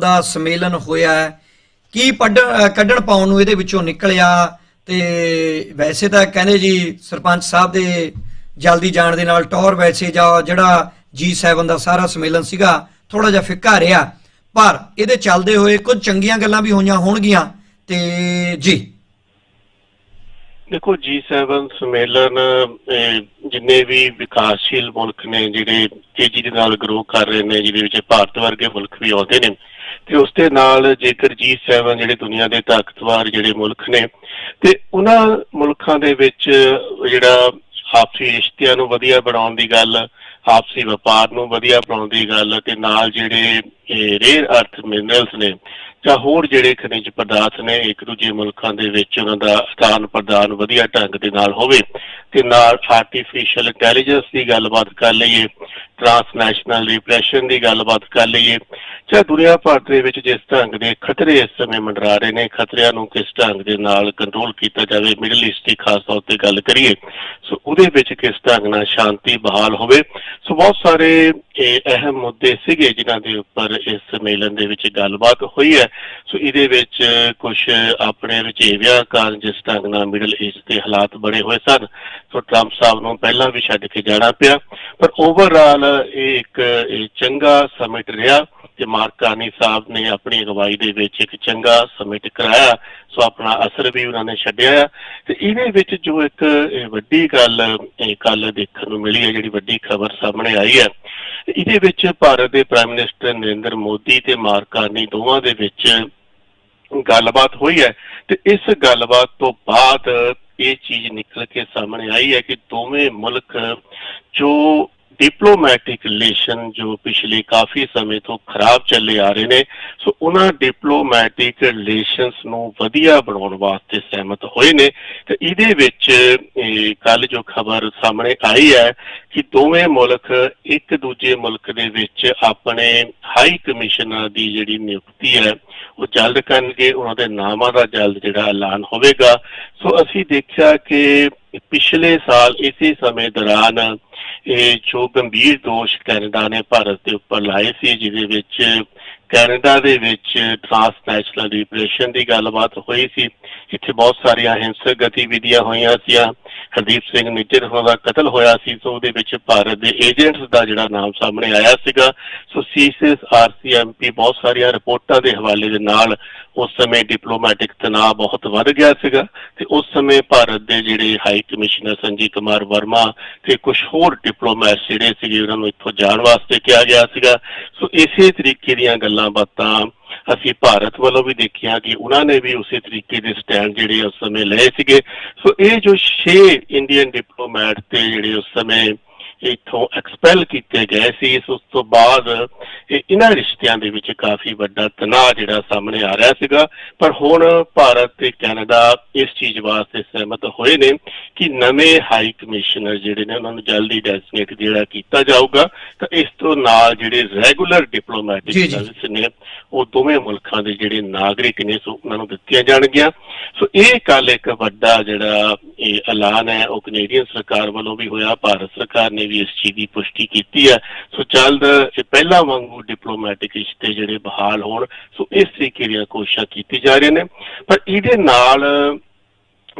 ਦਾ ਸੰਮੇਲਨ ਹੋਇਆ ਕੀ ਕੱਢਣ ਪਾਉਣ ਨੂੰ ਇਹਦੇ ਵਿੱਚੋਂ ਨਿਕਲਿਆ ਤੇ ਵੈਸੇ ਤਾਂ ਕਹਿੰਦੇ ਜੀ ਸਰਪੰਚ ਸਾਹਿਬ ਦੇ ਜਲਦੀ ਜਾਣ ਦੇ ਨਾਲ ਟੌਰ ਵੈਸੇ ਜਾਂ ਜਿਹੜਾ G7 ਦਾ ਸਾਰਾ ਸੰਮੇਲਨ ਸੀਗਾ ਥੋੜਾ ਜਿਹਾ ਫਿੱਕਾ ਰਿਹਾ। ਪਰ ਇਹਦੇ ਚੱਲਦੇ ਹੋਏ ਕੁਝ ਚੰਗੀਆਂ ਗੱਲਾਂ ਵੀ ਹੋਈਆਂ ਹੋਣਗੀਆਂ ਤੇ ਜੀ। ਦੇਖੋ G7 ਸੰਮੇਲਨ ਜਿੰਨੇ ਵੀ ਵਿਕਾਸਸ਼ੀਲ ਮੁਲਕ ਨੇ, ਜਿਹੜੇ ਤੇਜ਼ੀ ਦੇ ਨਾਲ ਗਰੋ ਕਰ ਰਹੇ ਨੇ, ਜਿਹਦੇ ਵਿੱਚ ਭਾਰਤ ਵਰਗੇ ਮੁਲਕ ਵੀ ਆਉਂਦੇ ਨੇ ਤੇ ਉਸ ਦੇ ਨਾਲ ਜੇਕਰ G7 ਜਿਹੜੇ ਦੁਨੀਆ ਦੇ ਤਾਕਤਵਰ ਜਿਹੜੇ ਮੁਲਕ ਨੇ, ਤੇ ਉਹਨਾਂ ਮੁਲਕਾਂ ਦੇ ਵਿੱਚ ਜਿਹੜਾ ਆਪਸੀ ਰਿਸ਼ਤਿਆਂ ਨੂੰ ਵਧੀਆ ਬਣਾਉਣ ਦੀ ਗੱਲ, ਆਪਸੀ ਵਪਾਰ ਨੂੰ ਵਧੀਆ ਬਣਾਉਣ ਦੀ ਗੱਲ ਤੇ ਨਾਲ ਜਿਹੜੇ ਰੇਅਰ ਅਰਥ ਮਿਨਰਲਸ ਨੇ ਜਾਂ ਹੋਰ ਜਿਹੜੇ ਖਣਿਜ ਪਦਾਰਥ ਨੇ, ਇੱਕ ਦੂਜੇ ਮੁਲਕਾਂ ਦੇ ਵਿੱਚ ਉਹਨਾਂ ਦਾ ਆਦਾਨ ਪ੍ਰਦਾਨ ਵਧੀਆ ਢੰਗ ਦੇ ਨਾਲ ਹੋਵੇ ਤੇ ਨਾਲ ਆਰਟੀਫੀਸ਼ੀਅਲ ਇੰਟੈਲੀਜੈਂਸ ਦੀ ਗੱਲਬਾਤ ਕਰ ਲਈਏ ਟ੍ਰਾਂਸਨੈਸ਼ਨਲ ਰਿਪਰੈਸ਼ਨ ਦੀ ਗੱਲਬਾਤ ਕਰ ਲਈਏ, ਜਾਂ ਦੁਨੀਆ ਭਰ ਦੇ ਵਿੱਚ ਜਿਸ ਢੰਗ ਦੇ ਖਤਰੇ ਇਸ ਸਮੇਂ ਮੰਡਰਾ ਰਹੇ ਨੇ, ਖਤਰਿਆਂ ਨੂੰ ਕਿਸ ਢੰਗ ਦੇ ਨਾਲ ਕੰਟਰੋਲ ਕੀਤਾ ਜਾਵੇ ਮਿਡਲ ਈਸਟ ਦੀ ਖਾਸ ਤੌਰ ਤੇ ਗੱਲ ਕਰੀਏ, ਸੋ ਉਹਦੇ ਵਿੱਚ ਕਿਸ ਢੰਗ ਨਾਲ ਸ਼ਾਂਤੀ ਬਹਾਲ ਹੋਵੇ, ਸੋ ਬਹੁਤ ਸਾਰੇ ਇਹ ਅਹਿਮ ਮੁੱਦੇ ਸੀਗੇ ਜਿਨ੍ਹਾਂ ਦੇ ਉੱਪਰ ਇਸ ਸੰਮੇਲਨ ਦੇ ਵਿੱਚ ਗੱਲਬਾਤ ਹੋਈ ਹੈ। ਸੋ ਇਹਦੇ ਵਿੱਚ ਕੁਝ ਆਪਣੇ ਰੁਝੇਵਿਆਂ ਕਾਰਨ ਜਿਸ ਢੰਗ ਨਾਲ ਮਿਡਲ ਈਸਟ ਦੇ ਹਾਲਾਤ ਬਣੇ ਹੋਏ ਸਨ, ਸੋ ਟਰੰਪ ਸਾਹਿਬ ਨੂੰ ਪਹਿਲਾਂ ਵੀ ਛੱਡ ਕੇ ਜਾਣਾ ਪਿਆ। ਪਰ ਓਵਰਆਲ ਇਹ ਇੱਕ, ਇਹ ਚੰਗਾ ਸਮਿਟ ਰਿਹਾ। ਤੇ ਮਾਰਕਾਨੀ ਸਾਹਿਬ ਨੇ ਆਪਣੀ ਅਗਵਾਈ ਦੇ ਵਿੱਚ ਇੱਕ ਚੰਗਾ ਸਮਿਟ ਕਰਾਇਆ ਸੋ ਆਪਣਾ ਅਸਰ ਵੀ ਉਹਨਾਂ ਨੇ ਛੱਡਿਆ ਤੇ ਇਹਦੇ ਵਿੱਚ ਜੋ ਇੱਕ ਵੱਡੀ ਗੱਲ ਕੱਲ ਦੇਖਣ ਨੂੰ ਮਿਲੀ ਹੈ, ਜਿਹੜੀ ਵੱਡੀ ਖਬਰ ਸਾਹਮਣੇ ਆਈ ਹੈ। ਇਹਦੇ ਵਿੱਚ ਭਾਰਤ ਦੇ ਪ੍ਰਾਈਮ ਮਿਨਿਸਟਰ ਨਰਿੰਦਰ ਮੋਦੀ ਤੇ ਮਾਰਕਾਨੀ ਦੋਵਾਂ ਦੇ ਵਿੱਚ ਗੱਲਬਾਤ ਹੋਈ ਹੈ। ਤੇ ਇਸ ਗੱਲਬਾਤ ਤੋਂ ਬਾਅਦ ਇਹ ਚੀਜ਼ ਨਿਕਲ ਕੇ ਸਾਹਮਣੇ ਆਈ ਹੈ ਕਿ ਦੋਵੇਂ ਮੁਲਕ ਜੋ ਡਿਪਲੋਮੈਟਿਕ ਰਿਲੇਸ਼ਨ ਜੋ ਪਿਛਲੇ ਕਾਫੀ ਸਮੇਂ ਤੋਂ ਖਰਾਬ ਚੱਲੇ ਆ ਰਹੇ ਨੇ, ਸੋ ਉਹਨਾਂ ਡਿਪਲੋਮੈਟਿਕ ਰਿਲੇਸ਼ਨਸ ਨੂੰ ਵਧੀਆ ਬਣਾਉਣ ਵਾਸਤੇ ਸਹਿਮਤ ਹੋਏ ਨੇ। ਤੇ ਇਹਦੇ ਵਿੱਚ ਕੱਲ ਜੋ ਖਬਰ ਸਾਹਮਣੇ ਆਈ ਹੈ ਕਿ ਦੋਵੇਂ ਮੁਲਕ ਇੱਕ ਦੂਜੇ ਮੁਲਕ ਦੇ ਵਿੱਚ ਆਪਣੇ ਹਾਈ ਕਮਿਸ਼ਨਰ ਦੀ ਜਿਹੜੀ ਨਿਯੁਕਤੀ ਹੈ, ਉਹ ਜਲਦ ਕਰਨਗੇ, ਉਹਨਾਂ ਦੇ ਨਾਮਾਂ ਦਾ ਜਲਦ ਜਿਹੜਾ ਐਲਾਨ ਹੋਵੇਗਾ। ਸੋ ਅਸੀਂ ਦੇਖਿਆ ਕਿ ਪਿਛਲੇ ਸਾਲ ਇਸੇ ਸਮੇਂ ਦੌਰਾਨ ਇਹ ਜੋ ਗੰਭੀਰ ਦੋਸ਼ ਕੈਨੇਡਾ ਨੇ ਭਾਰਤ ਦੇ ਉੱਪਰ ਲਾਏ ਸੀ, ਜਿਹਦੇ ਵਿੱਚ ਕੈਨੇਡਾ ਦੇ ਵਿੱਚ ਟ੍ਰਾਂਸਨੈਸ਼ਨਲ ਰਿਪਰੇਸ਼ਨ ਦੀ ਗੱਲਬਾਤ ਹੋਈ ਸੀ। ਇੱਥੇ ਬਹੁਤ ਸਾਰੀਆਂ ਹਿੰਸਕ ਗਤੀਵਿਧੀਆਂ ਹੋਈਆਂ ਸੀ ਹਰਦੀਪ ਸਿੰਘ ਨਿੱਜਰ ਹੋਣਾ ਦਾ ਕਤਲ ਹੋਇਆ ਸੀ, ਸੋ ਉਹਦੇ ਵਿੱਚ ਭਾਰਤ ਦੇ ਏਜੰਟਸ ਦਾ ਜਿਹੜਾ ਨਾਮ ਸਾਹਮਣੇ ਆਇਆ ਸੀਗਾ। ਸੋ ਸੀਸੀਐਸ, ਆਰਸੀਐਮਪੀ ਬਹੁਤ ਸਾਰੀਆਂ ਰਿਪੋਰਟਾਂ ਦੇ ਹਵਾਲੇ ਦੇ ਨਾਲ ਉਸ ਸਮੇਂ ਡਿਪਲੋਮੈਟਿਕ ਤਣਾਅ ਬਹੁਤ ਵੱਧ ਗਿਆ ਸੀਗਾ ਤੇ ਉਸ ਸਮੇਂ ਭਾਰਤ ਦੇ ਜਿਹੜੇ ਹਾਈ ਕਮਿਸ਼ਨਰ ਸੰਜੀਤ ਕੁਮਾਰ ਵਰਮਾ ਤੇ ਕੁਝ ਹੋਰ ਡਿਪਲੋਮੈਟਸ ਜਿਹੜੇ ਸੀਗੇ, ਉਹਨਾਂ ਨੂੰ ਇੱਥੋਂ ਜਾਣ ਵਾਸਤੇ ਕਿਹਾ ਗਿਆ ਸੀਗਾ। ਸੋ ਇਸੇ ਤਰੀਕੇ ਦੀਆਂ ਗੱਲਾਂ ਬਾਤਾਂ ਅਸੀਂ ਭਾਰਤ ਵੱਲੋਂ ਵੀ ਦੇਖਿਆ ਕਿ ਉਹਨਾਂ ਨੇ ਵੀ ਉਸੇ ਤਰੀਕੇ ਦੇ ਸਟੈਂਡ ਜਿਹੜੇ ਉਸ ਸਮੇਂ ਲਏ ਸੀਗੇ। ਸੋ ਇਹ ਜੋ 6 ਇੰਡੀਅਨ ਡਿਪਲੋਮੈਟ ਤੇ ਜਿਹੜੇ ਉਸ ਸਮੇਂ ਇੱਥੋਂ ਐਕਸਪੈਲ ਕੀਤੇ ਗਏ ਸੀ ਇਸ ਉਸ ਤੋਂ ਬਾਅਦ ਇਹ ਇਹਨਾਂ ਰਿਸ਼ਤਿਆਂ ਦੇ ਵਿੱਚ ਕਾਫੀ ਵੱਡਾ ਤਣਾਅ ਜਿਹੜਾ ਸਾਹਮਣੇ ਆ ਰਿਹਾ ਸੀਗਾ। ਪਰ ਹੁਣ ਭਾਰਤ ਤੇ ਕੈਨੇਡਾ ਇਸ ਚੀਜ਼ ਵਾਸਤੇ ਸਹਿਮਤ ਹੋਏ ਨੇ ਕਿ ਨਵੇਂ ਹਾਈ ਕਮਿਸ਼ਨਰ ਜਿਹੜੇ ਨੇ ਉਹਨਾਂ ਨੂੰ ਜਲਦੀ ਡੈਸਿਗਨੇਟ ਜਿਹੜਾ ਕੀਤਾ ਜਾਊਗਾ। ਤਾਂ ਇਸ ਤੋਂ ਨਾਲ ਜਿਹੜੇ ਰੈਗੂਲਰ ਡਿਪਲੋਮੈਟਿਕ। ਸਰਵਿਸ ਨੇ ਉਹ ਦੋਵੇਂ ਮੁਲਕਾਂ ਦੇ ਜਿਹੜੇ ਨਾਗਰਿਕ ਨੇ, ਸੋ ਉਹਨਾਂ ਨੂੰ ਦਿੱਤੀਆਂ ਜਾਣਗੀਆਂ। ਸੋ ਇਹ ਕੱਲ ਇੱਕ ਵੱਡਾ ਜਿਹੜਾ ਇਹ ਐਲਾਨ ਹੈ, ਉਹ ਕੈਨੇਡੀਅਨ ਸਰਕਾਰ ਵੱਲੋਂ ਵੀ ਹੋਇਆ, ਭਾਰਤ ਸਰਕਾਰ ਨੇ ਵੀ ਇਸ ਚੀਜ਼ ਦੀ ਪੁਸ਼ਟੀ ਕੀਤੀ ਹੈ। ਸੋ ਚੱਲਦ ਇਹ ਪਹਿਲਾਂ ਵਾਂਗੂ ਡਿਪਲੋਮੈਟਿਕ ਰਿਸ਼ਤੇ ਜਿਹੜੇ ਬਹਾਲ ਹੋਣ, ਸੋ ਇਸ ਤਰੀਕੇ ਦੀਆਂ ਕੋਸ਼ਿਸ਼ਾਂ ਕੀਤੀ ਜਾ ਰਹੀਆਂ ਨੇ। ਪਰ ਇਹਦੇ ਨਾਲ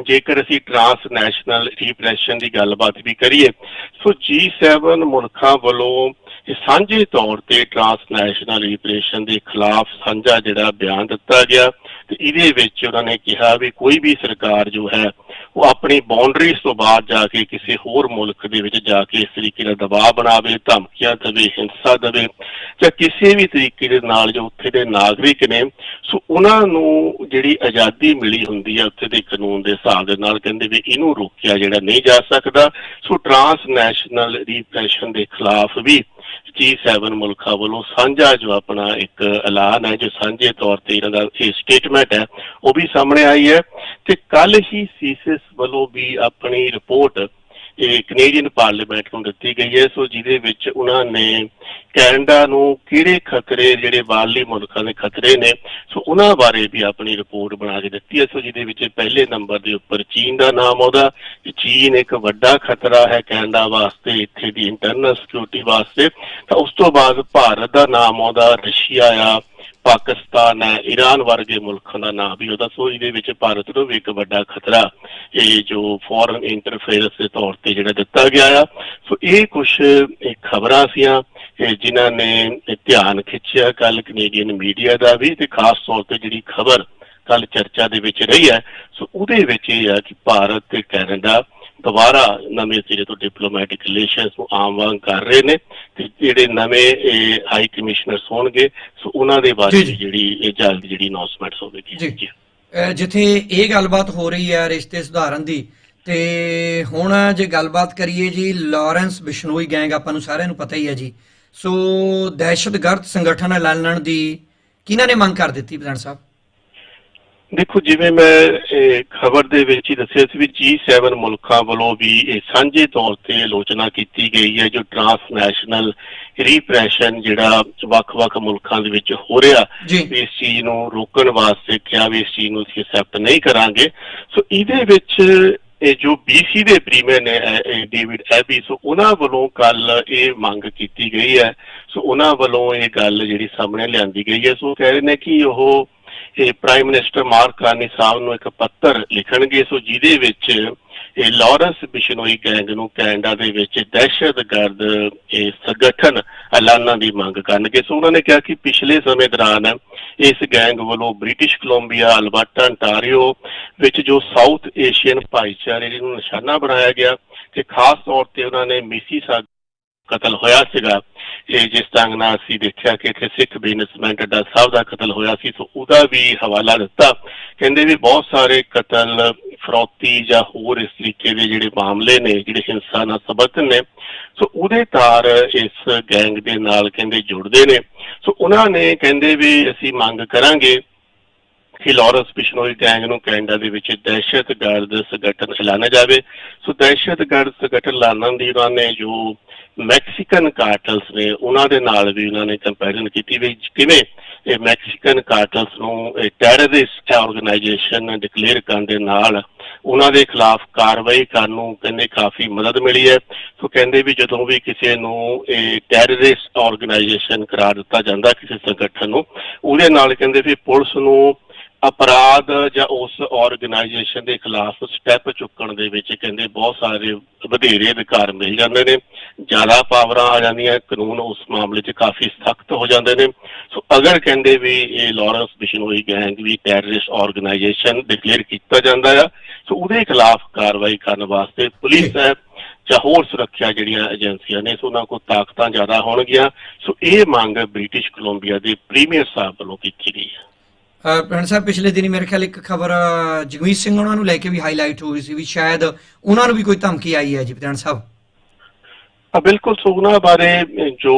ਜੇਕਰ ਅਸੀਂ ਟ੍ਰਾਂਸਨੈਸ਼ਨਲ ਰਿਪਰੈਸ਼ਨ ਦੀ ਗੱਲਬਾਤ ਵੀ ਕਰੀਏ, ਸੋ G7 ਮੁਲਕਾਂ ਵੱਲੋਂ ਇਹ ਸਾਂਝੇ ਤੌਰ ਤੇ ਟ੍ਰਾਂਸਨੈਸ਼ਨਲ ਰਿਪਰੇਸ਼ਨ ਦੇ ਖਿਲਾਫ ਸਾਂਝਾ ਜਿਹੜਾ ਬਿਆਨ ਦਿੱਤਾ ਗਿਆ ਤੇ ਇਹਦੇ ਵਿੱਚ ਉਹਨਾਂ ਨੇ ਕਿਹਾ ਵੀ ਕੋਈ ਵੀ ਸਰਕਾਰ ਜੋ ਹੈ, ਉਹ ਆਪਣੀ ਬਾਉਂਡਰੀਜ਼ ਤੋਂ ਬਾਹਰ ਜਾ ਕੇ ਕਿਸੇ ਹੋਰ ਮੁਲਕ ਦੇ ਵਿੱਚ ਜਾ ਕੇ ਇਸ ਤਰੀਕੇ ਦਾ ਦਬਾਅ ਬਣਾਵੇ, ਧਮਕੀਆਂ ਦੇਵੇ, ਹਿੰਸਾ ਦੇਵੇ ਜਾਂ ਕਿਸੇ ਵੀ ਤਰੀਕੇ ਦੇ ਨਾਲ ਜੋ ਉੱਥੇ ਦੇ ਨਾਗਰਿਕ ਨੇ, ਸੋ ਉਹਨਾਂ ਨੂੰ ਜਿਹੜੀ ਆਜ਼ਾਦੀ ਮਿਲੀ ਹੁੰਦੀ ਹੈ ਉੱਥੇ ਦੇ ਕਾਨੂੰਨ ਦੇ ਹਿਸਾਬ ਦੇ ਨਾਲ ਕਹਿੰਦੇ ਵੀ ਇਹਨੂੰ ਰੋਕਿਆ ਜਿਹੜਾ ਨਹੀਂ ਜਾ ਸਕਦਾ, ਸੋ ਟ੍ਰਾਂਸਨੈਸ਼ਨਲ ਰੀਪ੍ਰੈਸ਼ਨ ਦੇ ਖਿਲਾਫ ਵੀ G7 ਮੁਲਕਾਂ ਵੱਲੋਂ ਸਾਂਝਾ ਜੋ ਆਪਣਾ ਇੱਕ ਐਲਾਨ ਹੈ, ਜੋ ਸਾਂਝੇ ਤੌਰ ਤੇ ਇਹਨਾਂ ਦਾ ਇਹ ਸਟੇਟਮੈਂਟ ਹੈ, ਉਹ ਵੀ ਸਾਹਮਣੇ ਆਈ ਹੈ ਤੇ ਕੱਲ ਹੀ ਸੀਸਿਸ ਵੱਲੋਂ ਵੀ ਆਪਣੀ ਰਿਪੋਰਟ ਇਹ ਕੈਨੇਡੀਅਨ ਪਾਰਲੀਮੈਂਟ ਨੂੰ ਦਿੱਤੀ ਗਈ ਹੈ। ਸੋ ਜਿਹਦੇ ਵਿੱਚ ਉਹਨਾਂ ਨੇ ਕੈਨੇਡਾ ਨੂੰ ਕਿਹੜੇ ਖਤਰੇ, ਜਿਹੜੇ ਬਾਹਰਲੀ ਮੁਲਕਾਂ ਦੇ ਖਤਰੇ ਨੇ, ਸੋ ਉਹਨਾਂ ਬਾਰੇ ਵੀ ਆਪਣੀ ਰਿਪੋਰਟ ਬਣਾ ਕੇ ਦਿੱਤੀ ਹੈ। ਸੋ ਜਿਹਦੇ ਵਿੱਚ ਪਹਿਲੇ ਨੰਬਰ ਦੇ ਉੱਪਰ ਚੀਨ ਦਾ ਨਾਮ ਆਉਂਦਾ ਚੀਨ ਇੱਕ ਵੱਡਾ ਖਤਰਾ ਹੈ ਕੈਨੇਡਾ ਵਾਸਤੇ, ਇੱਥੇ ਦੀ ਇੰਟਰਨਲ ਸਿਕਿਉਰਿਟੀ ਵਾਸਤੇ। ਤਾਂ ਉਸ ਤੋਂ ਬਾਅਦ ਭਾਰਤ ਦਾ ਨਾਮ ਆਉਂਦਾ, ਰਸ਼ੀਆ ਆ ਪਾਕਿਸਤਾਨ ਹੈ ਈਰਾਨ ਵਰਗੇ ਮੁਲਕਾਂ ਦਾ ਨਾਂ ਵੀ ਉਹਦਾ, ਸੋ ਇਹਦੇ ਵਿੱਚ ਭਾਰਤ ਨੂੰ ਵੀ ਇੱਕ ਵੱਡਾ ਖਤਰਾ ਇਹ ਜੋ ਫੋਰਨ ਇੰਟਰਫੇਰੈਂਸ ਦੇ ਤੌਰ ਤੇ ਜਿਹੜਾ ਦਿੱਤਾ ਗਿਆ ਆ। ਸੋ ਇਹ ਕੁਝ ਖਬਰਾਂ ਸੀਆਂ, ਇਹ ਜਿਨ੍ਹਾਂ ਨੇ ਧਿਆਨ ਖਿੱਚਿਆ ਕੱਲ ਕੈਨੇਡੀਅਨ ਮੀਡੀਆ ਦਾ ਵੀ ਤੇ ਖਾਸ ਤੌਰ ਤੇ ਜਿਹੜੀ ਖਬਰ ਕੱਲ ਚਰਚਾ ਦੇ ਵਿੱਚ ਰਹੀ ਹੈ। ਸੋ ਉਹਦੇ ਵਿੱਚ ਇਹ ਆ ਕਿ ਭਾਰਤ ਤੇ ਕੈਨੇਡਾ ਦੁਬਾਰਾ ਨਵੇਂ ਸਿਰੇ ਤੋਂ ਡਿਪਲੋਮੈਟਿਕ ਰਿਲੇਸ਼ਨਸ ਨੂੰ ਆਮ ਵਾਂਗ ਕਰ ਰਹੇ ਨੇ ਤੇ ਜਿਹੜੇ ਨਵੇਂ ਹਾਈ ਕਮਿਸ਼ਨਰਸ ਹੋਣਗੇ ਸੋ ਉਹਨਾਂ ਦੇ ਬਾਰੇ ਜਿਹੜੀ ਇਹ ਜਲਦੀ ਜਿਹੜੀ ਅਨਾਉਂਸਮੈਂਟਸ ਹੋਵੇਗੀ ਜੀ। ਜਿੱਥੇ ਇਹ ਗੱਲਬਾਤ ਹੋ ਰਹੀ ਹੈ ਰਿਸ਼ਤੇ ਸੁਧਾਰਨ ਦੀ ਤੇ ਹੁਣ ਜੇ ਗੱਲਬਾਤ ਕਰੀਏ ਜੀ ਲਾਰੈਂਸ ਬਿਸ਼ਨੋਈ ਗੈਂਗ ਆਪਾਂ ਨੂੰ ਸਾਰਿਆਂ ਨੂੰ ਪਤਾ ਹੀ ਹੈ ਜੀ। ਸੋ ਦਹਿਸ਼ਤਗਰਦ ਸੰਗਠਨ ਐਲਾਨਣ ਦੀ ਕਿਹਨਾਂ ਨੇ ਮੰਗ ਕਰ ਦਿੱਤੀ ਪ੍ਰਧਾਨ ਸਾਹਿਬ? ਦੇਖੋ ਜਿਵੇਂ ਮੈਂ ਖਬਰ ਦੇ ਵਿੱਚ ਹੀ ਦੱਸਿਆ ਸੀ ਵੀ G7 ਮੁਲਕਾਂ ਵੱਲੋਂ ਵੀ ਇਹ ਸਾਂਝੇ ਤੌਰ ਤੇ ਆਲੋਚਨਾ ਕੀਤੀ ਗਈ ਹੈ ਜੋ ਟਰਾਂਸਨੈਸ਼ਨਲ ਰੀਪ੍ਰੈਸ਼ਨ ਜਿਹੜਾ ਵੱਖ-ਵੱਖ ਮੁਲਕਾਂ ਦੇ ਵਿੱਚ ਹੋ ਰਿਹਾ ਜੀ। ਇਸ ਚੀਜ਼ ਨੂੰ ਰੋਕਣ ਵਾਸਤੇ ਕਿਹਾ ਵੀ ਇਸ ਚੀਜ਼ ਨੂੰ ਅਸੀਂ ਐਕਸੈਪਟ ਨਹੀਂ ਕਰਾਂਗੇ। ਸੋ ਇਹਦੇ ਵਿੱਚ ਇਹ ਜੋ BC ਦੇ ਪ੍ਰੀਮੀਅਰ ਨੇ ਇਹ- ਇਹ ਡੇਵਿਡ ਐਬੀ ਸੋ ਉਹਨਾਂ ਵੱਲੋਂ ਕੱਲ ਇਹ ਮੰਗ ਕੀਤੀ ਗਈ ਹੈ। ਸੋ ਉਹਨਾਂ ਵੱਲੋਂ ਇਹ ਗੱਲ ਜਿਹੜੀ ਸਾਹਮਣੇ ਲਿਆਂਦੀ ਗਈ ਹੈ। ਸੋ ਕਹਿ ਰਹੇ ਨੇ ਕਿ ਉਹ ਇਹ ਪ੍ਰਾਈਮ ਮਿਨਿਸਟਰ ਮਾਰਕ ਕਾਰਨੀ ਸਾਹਿਬ ਨੂੰ ਇੱਕ ਪੱਤਰ ਲਿਖਣਗੇ। ਸੋ ਜਿਹਦੇ ਵਿੱਚ ਇਹ ਲਾਰੈਂਸ ਬਿਸ਼ਨੋਈ ਗੈਂਗ ਨੂੰ ਕੈਨੇਡਾ ਦੇ ਵਿੱਚ ਦਹਿਸ਼ਤਗਰਦ ਇਹ ਸੰਗਠਨ ਐਲਾਨਾਂ ਦੀ ਮੰਗ ਕਰਨਗੇ। ਸੋ ਉਹਨਾਂ ਨੇ ਕਿਹਾ ਕਿ ਪਿਛਲੇ ਸਮੇਂ ਦੌਰਾਨ ਇਸ ਗੈਂਗ ਵੱਲੋਂ ਬ੍ਰਿਟਿਸ਼ ਕੋਲੰਬੀਆ, ਅਲਬਰਟਾ, ਅੰਟਾਰੀਓ ਵਿੱਚ ਜੋ ਸਾਊਥ ਏਸ਼ੀਅਨ ਭਾਈਚਾਰੇ ਨੂੰ ਨਿਸ਼ਾਨਾ ਬਣਾਇਆ ਗਿਆ ਤੇ ਖਾਸ ਤੌਰ ਤੇ ਉਹਨਾਂ ਨੇ ਮਿਸੀਸਾਗਾ ਕਤਲ ਹੋਇਆ ਸੀਗਾ। ਇਹ ਜਿਸ ਢੰਗ ਨਾਲ ਅਸੀਂ ਦੇਖਿਆ ਕਿ ਇੱਥੇ ਸਿੱਖ ਬਿਜ਼ਨਸਮੈਨ ਡੱਡਾ ਸਾਹਿਬ ਦਾ ਕਤਲ ਹੋਇਆ ਸੀ, ਸੋ ਉਹਦਾ ਵੀ ਹਵਾਲਾ ਦਿੱਤਾ। ਕਹਿੰਦੇ ਵੀ ਬਹੁਤ ਸਾਰੇ ਕਤਲ, ਫਰੌਤੀ ਜਾਂ ਹੋਰ ਇਸ ਤਰੀਕੇ ਦੇ ਜਿਹੜੇ ਮਾਮਲੇ ਨੇ, ਜਿਹੜੇ ਹਿੰਸਾ ਨਾਲ ਸੰਬੰਧਿਤ ਨੇ, ਸੋ ਉਹਦੇ ਤਾਰ ਇਸ ਗੈਂਗ ਦੇ ਨਾਲ ਕਹਿੰਦੇ ਜੁੜਦੇ ਨੇ। ਸੋ ਉਹਨਾਂ ਨੇ ਕਹਿੰਦੇ ਵੀ ਅਸੀਂ ਮੰਗ ਕਰਾਂਗੇ ਕਿ ਲਾਰੈਂਸ ਬਿਸ਼ਨੋਈ ਗੈਂਗ ਨੂੰ ਕੈਨੇਡਾ ਦੇ ਵਿੱਚ ਦਹਿਸ਼ਤਗਰਦ ਸੰਗਠਨ ਐਲਾਨਿਆ ਜਾਵੇ। ਸੋ ਦਹਿਸ਼ਤਗਰਦ ਸੰਗਠਨ ਐਲਾਨਣ ਦੀ ਉਹਨਾਂ ਨੇ ਜੋ ਮੈਕਸੀਕਨ ਕਾਰਟਲਸ ਨੇ, ਉਹਨਾਂ ਦੇ ਨਾਲ ਵੀ ਉਹਨਾਂ ਨੇ ਕੰਪੈਰੀਜ਼ਨ ਕੀਤੀ ਵੀ ਕਿਵੇਂ ਇਹ ਮੈਕਸੀਕਨ ਕਾਰਟਲਸ ਨੂੰ ਟੈਰਰਿਸਟ ਆਰਗੇਨਾਈਜੇਸ਼ਨ ਡਿਕਲੇਅਰ ਕਰਨ ਦੇ ਨਾਲ ਉਹਨਾਂ ਦੇ ਖਿਲਾਫ ਕਾਰਵਾਈ ਕਰਨ ਨੂੰ ਕਹਿੰਦੇ ਕਾਫੀ ਮਦਦ ਮਿਲੀ ਹੈ। ਸੋ ਕਹਿੰਦੇ ਵੀ ਜਦੋਂ ਵੀ ਕਿਸੇ ਨੂੰ ਇਹ ਟੈਰਰਿਸਟ ਆਰਗੇਨਾਈਜੇਸ਼ਨ ਕਰਾਰ ਦਿੱਤਾ ਜਾਂਦਾ ਕਿਸੇ ਸੰਗਠਨ ਨੂੰ, ਉਹਦੇ ਨਾਲ ਕਹਿੰਦੇ ਵੀ ਪੁਲਿਸ ਨੂੰ ਅਪਰਾਧ ਜਾਂ ਉਸ ਆਰਗੇਨਾਈਜੇਸ਼ਨ ਦੇ ਖਿਲਾਫ ਸਟੈਪ ਚੁੱਕਣ ਦੇ ਵਿੱਚ ਕਹਿੰਦੇ ਬਹੁਤ ਸਾਰੇ ਵਧੇਰੇ ਅਧਿਕਾਰ ਮਿਲ ਜਾਂਦੇ ਨੇ ਜ਼ਿਆਦਾ ਪਾਵਰਾਂ ਆ ਜਾਂਦੀਆਂ ਕਾਨੂੰਨ ਉਸ ਮਾਮਲੇ 'ਚ ਕਾਫੀ ਸਖਤ ਹੋ ਜਾਂਦੇ ਨੇ। ਸੋ ਅਗਰ ਕਹਿੰਦੇ ਵੀ ਇਹ ਲਾਰੈਂਸ ਬਿਸ਼ਨੋਈ ਗੈਂਗ ਵੀ ਟੈਰਰਿਸਟ ਆਰਗੇਨਾਈਜੇਸ਼ਨ ਡਿਕਲੇਅਰ ਕੀਤਾ ਜਾਂਦਾ ਆ ਸੋ ਉਹਦੇ ਖਿਲਾਫ ਕਾਰਵਾਈ ਕਰਨ ਵਾਸਤੇ ਪੁਲਿਸ ਹੈ ਜਾਂ ਹੋਰ ਸੁਰੱਖਿਆ ਜਿਹੜੀਆਂ ਏਜੰਸੀਆਂ ਨੇ ਸੋ ਉਹਨਾਂ ਕੋਲ ਤਾਕਤਾਂ ਜ਼ਿਆਦਾ ਹੋਣਗੀਆਂ। ਸੋ ਇਹ ਮੰਗ ਬ੍ਰਿਟਿਸ਼ ਕੋਲੰਬੀਆ ਦੇ ਪ੍ਰੀਮੀਅਰ ਸਾਹਿਬ ਵੱਲੋਂ ਕੀਤੀ ਗਈ ਹੈ। ਅਹ ਸਾਹਿਬ, ਪਿਛਲੇ ਦਿਨੀ ਮੇਰੇ ਖਿਆਲ ਇੱਕ ਖਬਰ ਜਗਮੀਤ ਸਿੰਘ ਉਹਨਾਂ ਨੂੰ ਲੈ ਕੇ ਵੀ ਹਾਈਲਾਈਟ ਹੋਈ ਸੀ ਵੀ ਸ਼ਾਇਦ ਉਹਨਾਂ ਨੂੰ ਵੀ ਕੋਈ ਧਮਕੀ ਆਈ ਹੈ ਜੀ ਪ੍ਰਧਾਨ ਸਾਹਿਬ। ਬਿਲਕੁਲ ਸੁਗਨਾ ਬਾਰੇ ਜੋ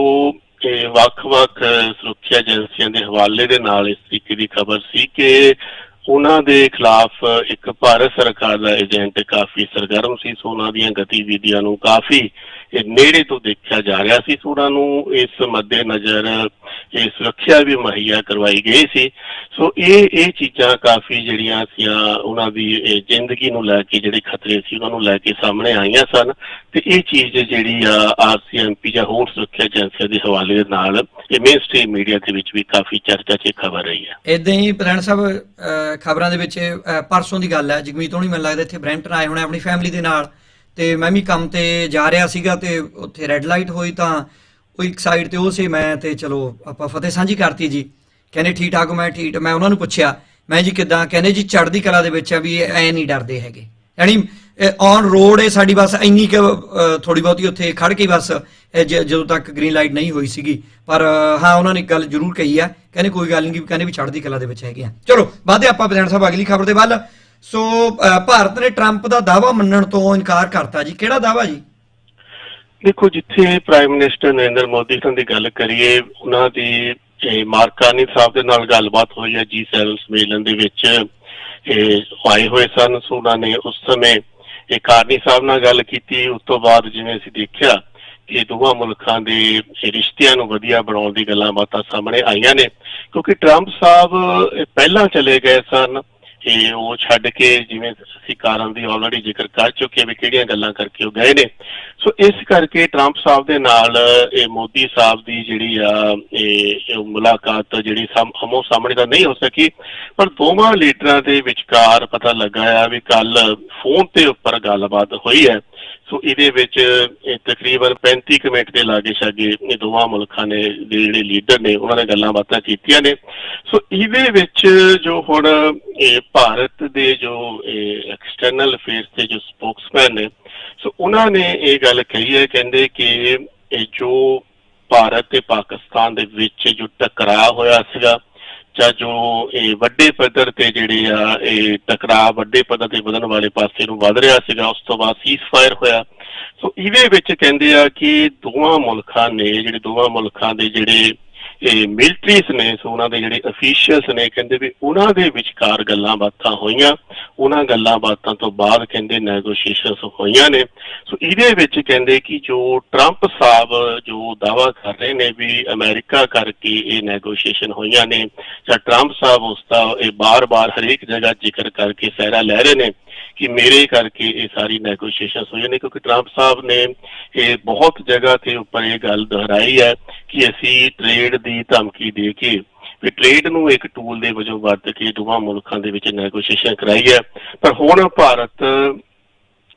ਵੱਖ-ਵੱਖ ਸੁਰੱਖਿਆ ਏਜੰਸੀਆਂ ਦੇ ਹਵਾਲੇ ਦੇ ਨਾਲ ਇਸ ਤਰੀਕੇ ਦੀ ਖਬਰ ਸੀ ਕਿ ਉਹਨਾਂ ਦੇ ਖਿਲਾਫ ਇੱਕ ਭਾਰਤ ਸਰਕਾਰ ਦਾ ਏਜੰਟ ਕਾਫੀ ਸਰਗਰਮ ਸੀ, ਸੋ ਉਹਨਾਂ ਦੀਆਂ ਗਤੀਵਿਧੀਆਂ ਨੂੰ ਕਾਫੀ ਇਹ ਨੇੜੇ ਤੋਂ ਦੇਖਿਆ ਜਾ ਰਿਹਾ ਸੀ। ਸੋ ਉਹਨਾਂ ਨੂੰ ਇਸ ਮੱਦੇ ਨਜ਼ਰ ਇਹ ਸੁਰੱਖਿਆ ਵੀ ਮੁਹੱਈਆ ਕਰਵਾਈ ਗਈ ਸੀ। ਸੋ ਇਹ ਇਹ ਚੀਜ਼ਾਂ ਕਾਫੀ ਜਿਹੜੀਆਂ ਸੀ ਉਹਨਾਂ ਦੀ ਜ਼ਿੰਦਗੀ ਨੂੰ ਲੈ ਕੇ ਜਿਹੜੇ ਖਤਰੇ ਸੀ, ਉਹਨਾਂ ਨੂੰ ਲੈ ਕੇ ਸਾਹਮਣੇ ਆਈਆਂ ਸਨ। ਤੇ ਇਹ ਚੀਜ਼ ਜਿਹੜੀ ਆ ਆਰਸੀਐਮਪੀ ਜਾਂ ਹੋਰ ਸੁਰੱਖਿਆ ਏਜੰਸੀਆਂ ਦੇ ਹਵਾਲੇ ਦੇ ਨਾਲ ਇਹ ਮੇਨ ਮੇਨਸਟ੍ਰੀਮ ਮੀਡੀਆ ਦੇ ਵਿੱਚ ਵੀ ਕਾਫੀ ਚਰਚਾ 'ਚ ਖਬਰ ਰਹੀ ਹੈ ਇਦਾਂ ਹੀ ਪ੍ਰਧਾਨ ਸਾਹਿਬ ਖਬਰਾਂ ਦੇ ਵਿੱਚ ਪਰਸੋਂ ਦੀ ਗੱਲ ਹੈ, ਜਗਮੀਤ ਹੋਣੀ ਮੈਨੂੰ ਲੱਗਦਾ ਇੱਥੇ ਬ੍ਰੈਂਪਟਨ ਆਏ ਹੋਣੇ ਆਪਣੀ ਫੈਮਿਲੀ ਦੇ ਨਾਲ। ਤੇ ਮੈਂ ਵੀ ਕੰਮ ਤੇ ਜਾ ਰਿਹਾ ਸੀਗਾ ਤੇ ਉੱਥੇ ਰੈੱਡ ਲਾਈਟ ਹੋਈ ਤਾਂ ਉਹ ਇੱਕ ਸਾਈਡ ਤੇ ਉਹ ਸੀ, ਮੈਂ ਤੇ ਚਲੋ ਆਪਾਂ ਫਤਿਹ ਸਾਂਝੀ ਕਰਤੀ ਜੀ। ਕਹਿੰਦੇ ਠੀਕ ਠਾਕ, ਮੈਂ ਠੀਕ, ਮੈਂ ਉਹਨਾਂ ਨੂੰ ਪੁੱਛਿਆ, ਮੈਂ ਜੀ ਕਿਦਾਂ? ਕਹਿੰਦੇ ਜੀ ਚੜ੍ਹਦੀ ਕਲਾ ਦੇ ਵਿੱਚ ਆ ਵੀ ਇਹ ਐ ਨਹੀਂ ਡਰਦੇ ਹੈਗੇ। ਯਾਨੀ ਔਨ ਰੋਡ ਹੈ ਸਾਡੀ ਬੱਸ ਇੰਨੀ ਕਿ ਥੋੜੀ ਬਹੁਤੀ ਉੱਥੇ ਖੜ ਕੇ ਬਸ ਜਦੋਂ ਤੱਕ ਗ੍ਰੀਨ ਲਾਈਟ ਨਹੀਂ ਹੋਈ ਸੀਗੀ। ਪਰ, ਹਾਂ, ਉਹਨਾਂ ਨੇ ਇੱਕ ਗੱਲ ਜ਼ਰੂਰ ਕਹੀ ਆ। ਕਹਿੰਦੇ ਕੋਈ ਗੱਲ ਨਹੀਂ, ਕਹਿੰਦੇ ਵੀ ਚੜ੍ਹਦੀ ਕਲਾ ਦੇ ਵਿੱਚ ਹੈਗੇ ਆ। ਚਲੋ ਬਾਅਦੇ ਆਪਾਂ ਪ੍ਰਧਾਨ ਸਾਹਿਬ ਅਗਲੀ ਖਬਰ ਦੇ ਵੱਲ। ਸੋ ਭਾਰਤ ਨੇ ਟਰੰਪ ਦਾ ਦਾਵਾ ਮੰਨਣ ਤੋਂ ਇਨਕਾਰ ਕਰਤਾ ਜੀ। ਕਿਹੜਾ ਦਾਵਾ ਜੀ? ਦੇਖੋ, ਜਿੱਥੇ ਪ੍ਰਾਈਮ ਮਿਨਿਸਟਰ ਨਰਿੰਦਰ ਮੋਦੀ ਨਾਲ ਦੀ ਗੱਲ ਕਰੀਏ, ਉਹਨਾਂ ਦੀ ਮਾਰਕਾਨੀ ਸਾਹਿਬ ਦੇ ਨਾਲ ਗੱਲਬਾਤ ਹੋਈ ਹੈ। ਜੀ ਸੰਮੇਲਨ ਦੇ ਵਿੱਚ, ਇਹ ਆਏ ਹੋਏ ਸਨ। ਸੋ, ਉਹਨਾਂ ਨੇ ਉਸ ਸਮੇਂ ਇਹ ਕਾਰਨੀ ਸਾਹਿਬ ਨਾਲ ਗੱਲ ਕੀਤੀ। ਉਸ ਤੋਂ ਬਾਅਦ ਜਿਵੇਂ ਅਸੀਂ ਦੇਖਿਆ ਕਿ ਦੋਵਾਂ ਮੁਲਕਾਂ ਦੇ ਰਿਸ਼ਤਿਆਂ ਨੂੰ ਵਧੀਆ ਬਣਾਉਣ ਦੀ ਗੱਲਾਂ ਬਾਤਾਂ ਸਾਹਮਣੇ ਆਈਆਂ ਨੇ। ਕਿਉਂਕਿ ਟਰੰਪ ਸਾਹਿਬ ਪਹਿਲਾਂ ਚਲੇ ਗਏ ਸਨ। ਇਹ ਉਹ ਛੱਡ ਕੇ ਜਿਵੇਂ ਅਸੀਂ ਕਾਰਨ ਦੀ ਆਲਰੇਡੀ ਜ਼ਿਕਰ ਕਰ ਚੁੱਕੇ ਵੀ ਕਿਹੜੀਆਂ ਗੱਲਾਂ ਕਰਕੇ ਉਹ ਗਏ ਨੇ। ਸੋ ਇਸ ਕਰਕੇ ਟਰੰਪ ਸਾਹਿਬ ਦੇ ਨਾਲ, ਇਹ ਮੋਦੀ ਸਾਹਿਬ ਦੀ ਜਿਹੜੀ ਆ, ਇਹ ਮੁਲਾਕਾਤ ਜਿਹੜੀ ਹਮੋ ਸਾਹਮਣੇ ਤਾਂ ਨਹੀਂ ਹੋ ਸਕੀ, ਪਰ ਦੋਵਾਂ ਲੀਡਰਾਂ ਦੇ ਵਿਚਕਾਰ ਪਤਾ ਲੱਗਾ ਆ ਵੀ ਕੱਲ ਫੋਨ ਤੇ ਉੱਪਰ ਗੱਲਬਾਤ ਹੋਈ ਹੈ। ਸੋ ਇਹਦੇ ਵਿੱਚ ਤਕਰੀਬਨ 35 ਕਮੇਟ ਦੇ ਲਾਗੇ ਛਾਗੇ ਇਹ ਦੋਵਾਂ ਮੁਲਕਾਂ ਨੇ ਦੇ ਜਿਹੜੇ ਲੀਡਰ ਨੇ, ਉਹਨਾਂ ਨੇ ਗੱਲਾਂ ਬਾਤਾਂ ਕੀਤੀਆਂ ਨੇ। ਸੋ ਇਹਦੇ ਵਿੱਚ ਜੋ ਹੁਣ ਇਹ ਭਾਰਤ ਦੇ ਜੋ ਐਕਸਟਰਨਲ ਅਫੇਅਰਸ ਦੇ ਜੋ ਸਪੋਕਸਮੈਨ ਨੇ, ਸੋ ਉਹਨਾਂ ਨੇ ਇਹ ਗੱਲ ਕਹੀ ਹੈ, ਕਹਿੰਦੇ ਕਿ ਇਹ ਜੋ ਭਾਰਤ ਤੇ ਪਾਕਿਸਤਾਨ ਦੇ ਵਿੱਚ ਜੋ ਟਕਰਾਅ ਹੋਇਆ ਸੀਗਾ ਜਾਂ ਜੋ ਇਹ ਵੱਡੇ ਪੱਧਰ ਤੇ ਜਿਹੜੇ ਆ, ਇਹ ਟਕਰਾਅ ਵੱਡੇ ਪੱਧਰ ਤੇ ਵਧਣ ਵਾਲੇ ਪਾਸੇ ਨੂੰ ਵਧ ਰਿਹਾ ਸੀਗਾ, ਉਸ ਤੋਂ ਬਾਅਦ ਸੀਜ਼ਫਾਇਰ ਹੋਇਆ। ਸੋ ਇਹਦੇ ਵਿੱਚ ਕਹਿੰਦੇ ਆ ਕਿ ਦੋਵਾਂ ਮੁਲਕਾਂ ਨੇ, ਜਿਹੜੇ ਦੋਵਾਂ ਮੁਲਕਾਂ ਦੇ ਜਿਹੜੇ ਇਹ ਮਿਲਟਰੀਜ਼ ਨੇ, ਸੋ ਉਹਨਾਂ ਦੇ ਜਿਹੜੇ ਅਫੀਸ਼ੀਅਲਸ ਨੇ, ਕਹਿੰਦੇ ਵੀ ਉਹਨਾਂ ਦੇ ਵਿਚਕਾਰ ਗੱਲਾਂ ਬਾਤਾਂ ਹੋਈਆਂ। ਉਹਨਾਂ ਗੱਲਾਂ ਬਾਤਾਂ ਤੋਂ ਬਾਅਦ ਕਹਿੰਦੇ ਨੈਗੋਸ਼ੀਏਸ਼ਨਸ ਹੋਈਆਂ ਨੇ। ਸੋ ਇਹਦੇ ਵਿੱਚ ਕਹਿੰਦੇ ਕਿ ਜੋ ਟਰੰਪ ਸਾਹਿਬ ਜੋ ਦਾਵਾ ਕਰ ਰਹੇ ਨੇ ਵੀ ਅਮਰੀਕਾ ਕਰਕੇ ਇਹ ਨੈਗੋਸ਼ੀਏਸ਼ਨ ਹੋਈਆਂ ਨੇ, ਜਾਂ ਟਰੰਪ ਸਾਹਿਬ ਉਸ ਦਾ ਇਹ ਬਾਰ-ਬਾਰ ਹਰੇਕ ਜਗ੍ਹਾ ਜ਼ਿਕਰ ਕਰਕੇ ਸਹਿਰਾ ਲੈ ਰਹੇ ਨੇ ਕਿ ਮੇਰੇ ਕਰਕੇ ਇਹ ਸਾਰੀ ਨੈਗੋਸ਼ੀਏਸ਼ਨਸ ਹੋਈਆਂ ਨੇ, ਕਿਉਂਕਿ ਟਰੰਪ ਸਾਹਿਬ ਨੇ ਇਹ ਬਹੁਤ ਜਗ੍ਹਾ ਤੇ ਉੱਪਰ ਇਹ ਗੱਲ ਦੁਹਰਾਈ ਹੈ ਕਿ ਅਸੀਂ ਟ੍ਰੇਡ ਦੀ ਧਮਕੀ ਦੇ ਕੇ ਵੀ ਟ੍ਰੇਡ ਨੂੰ ਇੱਕ ਟੂਲ ਦੇ ਵਜੋਂ ਵਰਤ ਕੇ ਦੋਵਾਂ ਮੁਲਕਾਂ ਦੇ ਵਿੱਚ ਨੈਗੋਸ਼ੀਏਸ਼ਨ ਕਰਾਈ ਹੈ। ਪਰ ਹੁਣ ਭਾਰਤ